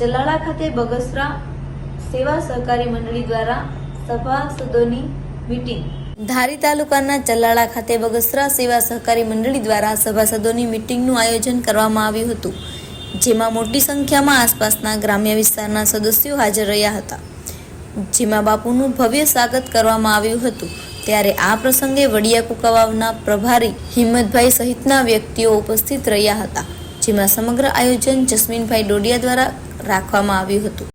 ચલાળા ખાતે બગસરા સેવા સહકારી મંડળી દ્વારા સભાસદોની મીટિંગ. ધારી તાલુકાના ચલાળા ખાતે બગસરા સેવા સહકારી મંડળી દ્વારા સભાસદોની મીટિંગનું આયોજન કરવામાં આવ્યું હતું, જેમાં મોટી સંખ્યામાં આસપાસના ગ્રામ્ય વિસ્તારના સદસ્યો હાજર રહ્યા હતા. જેમાં બાપુનું ભવ્ય સ્વાગત કરવામાં આવ્યું હતું. ત્યારે આ પ્રસંગે વડિયા કુકાવાવના પ્રભારી હિંમતભાઈ સહિતના વ્યક્તિઓ ઉપસ્થિત રહ્યા હતા, જેમાં સમગ્ર આયોજન જસ્મીનભાઈ ડોડિયા દ્વારા રાખવામાં આવ્યું હતું.